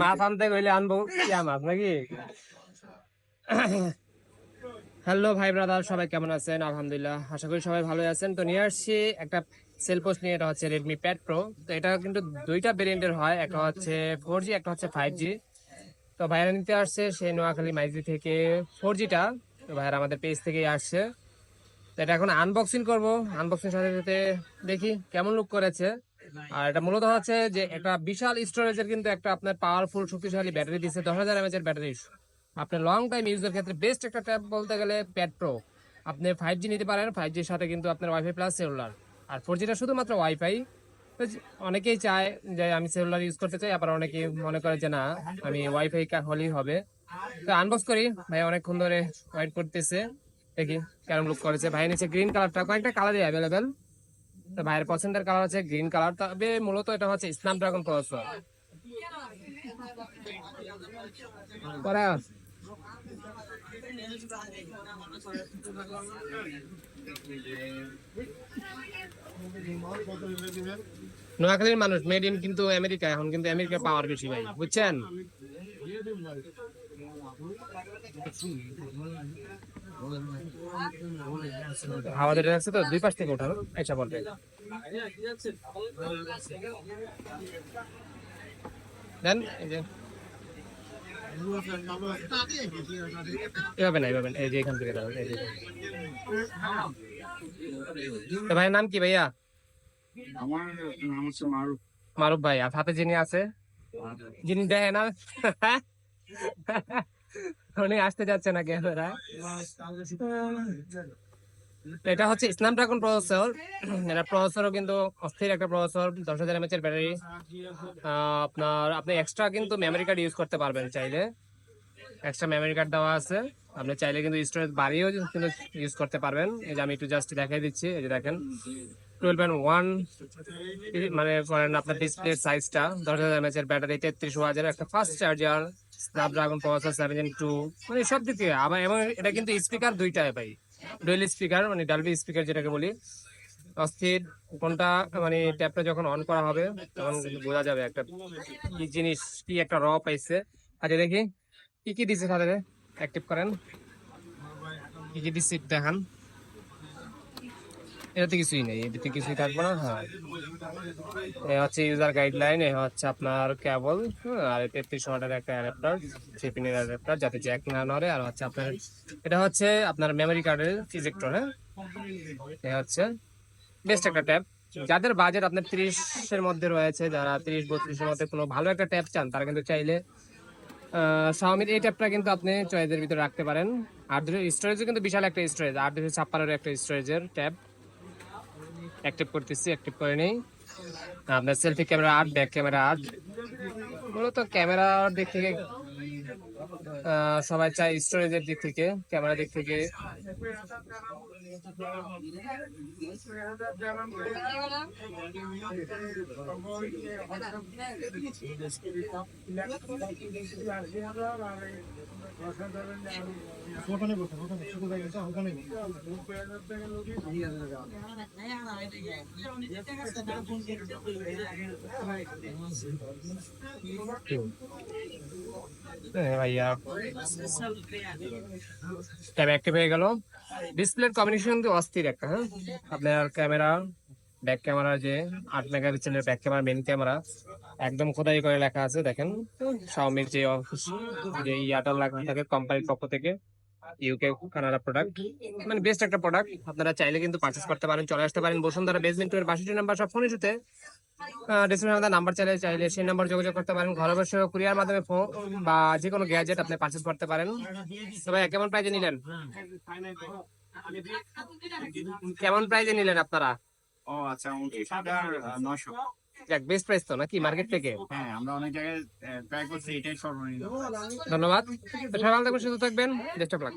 মাছ আনতে গেলে আনব। মাছ নাকি? হ্যালো ভাই ব্রাদার সবাই কেমন আছেন? আলহামদুলিল্লাহ, আশা করি সবাই ভালো আছেন। তো নিয়ে আসছি একটা সেল পোস্ট নিয়ে, এটা হচ্ছে রেডমি প্যাড প্রো তো এটা কিন্তু দুইটা ভেরিয়েন্টের হয়, একটা হচ্ছে ফোর জি একটা হচ্ছে ফাইভ জি তো ভাইরা নিতে আসছে, সেই নোয়াখালী মাইজি থেকে ফোর জিটা তো ভাইরা আমাদের পেজ থেকেই আসছে। তো এটা এখন আনবক্সিং করব। আনবক্সিং সাথে সাথে দেখি, কেমন লুক করেছে। আর এটা মূলত হচ্ছে যে একটা বিশাল স্টোরেজের কিন্তু একটা আপনার পাওয়ারফুল শক্তিশালী ব্যাটারি দিচ্ছে দশ হাজার এমএচ এর ব্যাটারি আপনার লং টাইম ইউজের ক্ষেত্রে বেস্ট একটা ট্যাব বলতে গেলে প্যাড প্রো আপনি ফাইভ জি নিতে পারেন ফাইভ জির সাথে কিন্তু আপনার ওয়াইফাই প্লাস সেলুলার আর ফোর জিটা শুধুমাত্র ওয়াইফাই অনেকেই চায় যে আমি সেলুলার ইউজ করতে চাই, আবার অনেকে মনে করে যে না, আমি ওয়াইফাই হলেই হবে। তো আনবক্স করি, ভাই অনেকক্ষণ ধরে ওয়েট করতেছে। দেখি কেমন লুক করেছে। ভাই নিচে গ্রিন কালারটা কয়েকটা কালারই অ্যাভেলেবেল ভাইয়ের পছন্দের কালার হচ্ছে গ্রিন কালার তবে মূলত এটা হচ্ছে স্ন্যাপ ড্রাগন প্রসেসর পরে নোয়াখালীর মানুষ মেড ইন কিন্তু আমেরিকা এখন কিন্তু আমেরিকা পাওয়ার বেশি ভাই, বুঝছেন? হাওয়া ধরে রাখছে তো দুই পাশ থেকে ওঠানো আচ্ছা বলতে দেন এই যে। এভাবে না এভাবে না, এই যে এখান থেকে দাও, এই যে। তো ভাইয়ের নাম কি ভাইয়া? আমার নাম হচ্ছে মারুফ। মারুফ ভাই আর হাতে যিনি আছে? যিনি দেয় না? উনি আসতে যাচ্ছে না ক্যামেরা এটা হচ্ছে ইসলাম ড্রাগন প্রসেসর। এটা প্রসেসরও কিন্তু অস্থির একটা প্রসেসর, দশ হাজার এমএচ এর ব্যাটারি আপনার আপনি এক্সট্রা কিন্তু মেমরি কার্ড ইউজ করতে পারবেন চাইলে। এক্সট্রা মেমরি কার্ড দেওয়া আছে। আপনি চাইলে কিন্তু স্টোরেজ বাড়িয়েও কিন্তু ইউজ করতে পারবেন। এই যে আমি একটু জাস্ট দেখাই দিচ্ছি, এই যে দেখেন। টুয়েলভ পয়েন্ট ওয়ান মানে করেন আপনার ডিসপ্লে সাইজটা দশ হাজার এমএচ এর ব্যাটারি তেত্রিশ ওয়াজের একটা fast charger Snapdragon processor seven two মানে সব দিক থেকে আবার এবং এটা কিন্তু স্পিকার দুইটায় পাই ডুয়েল স্পিকার মানে ডালবি স্পিকার যেটাকে বলি। অস্থির, কোনটা মানে ট্যাপটা যখন অন করা হবে, তখন কিন্তু বোঝা যাবে একটা কি জিনিস, কি একটা র পাইছে। আচ্ছা দেখি, কি কি দিছে তাদের অ্যাক্টিভ করেন। কি কি দিচ্ছে দেখান। এটাতে কিছুই নেই, এটাতে কিছুই থাকবে না হ্যাঁ। এ হচ্ছে ইউজার গাইডলাইন এ হচ্ছে আপনার কেবল আর তেত্রিশ ওয়াটের একটা অ্যাডাপ্টার থ্রি অ্যাডাপ্টার যাতে জ্যাক না নড়ে, আর হচ্ছে আপনার, এটা হচ্ছে আপনার মেমরি কার্ডের ইজেক্টর হ্যাঁ। এ হচ্ছে বেস্ট একটা ট্যাব যাদের বাজেট আপনার তিরিশের মধ্যে রয়েছে, যারা তিরিশ, বত্রিশের মধ্যে কোনো ভালো একটা ট্যাব চান, তারা কিন্তু চাইলে শাওমির এই ট্যাবটা কিন্তু আপনি চয়েসের ভিতরে রাখতে পারেন। আর স্টোরেজও কিন্তু বিশাল একটা স্টোরেজ আট দুশো ছাপ্পান্নের একটা স্টোরেজের ট্যাব অ্যাক্টিভ করতেছি অ্যাক্টিভ করে নেই। আপনার সেলফি ক্যামেরা আট ব্যাক ক্যামেরা আট মূলত ক্যামেরার দিক থেকে সবাই চায় স্টোরেজের দিক থেকে ক্যামেরার দিক থেকে। ভাইয়া। ট্যাব অ্যাক্টিভ হয়ে গেল। ডিসপ্লের কম্বিনেশন কিন্তু অস্থির একটা হ্যাঁ? আপনার ক্যামেরা ব্যাক ক্যামেরা যে আট মেগা পিক্সেলের ব্যাক ক্যামেরা মেন ক্যামেরা, একদম খোদাই করে লেখা আছে, দেখেন। শাওমির যে অফিস যে ইয়ারটেল লেখা থাকে কোম্পানির পক্ষ থেকে ইউকে কানাডা প্রোডাক্ট মানে বেস্ট একটা প্রোডাক্ট আপনারা চাইলে কিন্তু পারচেস করতে পারেন, চলে আসতে পারেন। বসুন্ধরা বেসমেন্ট টু এর বাষট্টি নাম্বার সব ফোন ইস্যুতে। ডিসক্রিপশনে আমাদের নাম্বার চাইলে চাইলে সেই নাম্বার যোগাযোগ করতে পারেন। ঘরে বসে কুরিয়ার মাধ্যমে ফোন বা যে কোনো গ্যাজেট আপনি পারচেস করতে পারেন। তবে কেমন প্রাইজে নিলেন? কেমন প্রাইজে নিলেন আপনারা? ও আচ্ছা উনত্রিশ হাজার নয়শো। যাক বেস্ট প্রাইস তো নাকি মার্কেট থেকে? হ্যাঁ আমরা অনেক জায়গায় ট্রাই করছি এটাই সর্বনিম্ন ধন্যবাদ। তো সবাই ভালো থাকবেন সুস্থ থাকবেন। Best of luck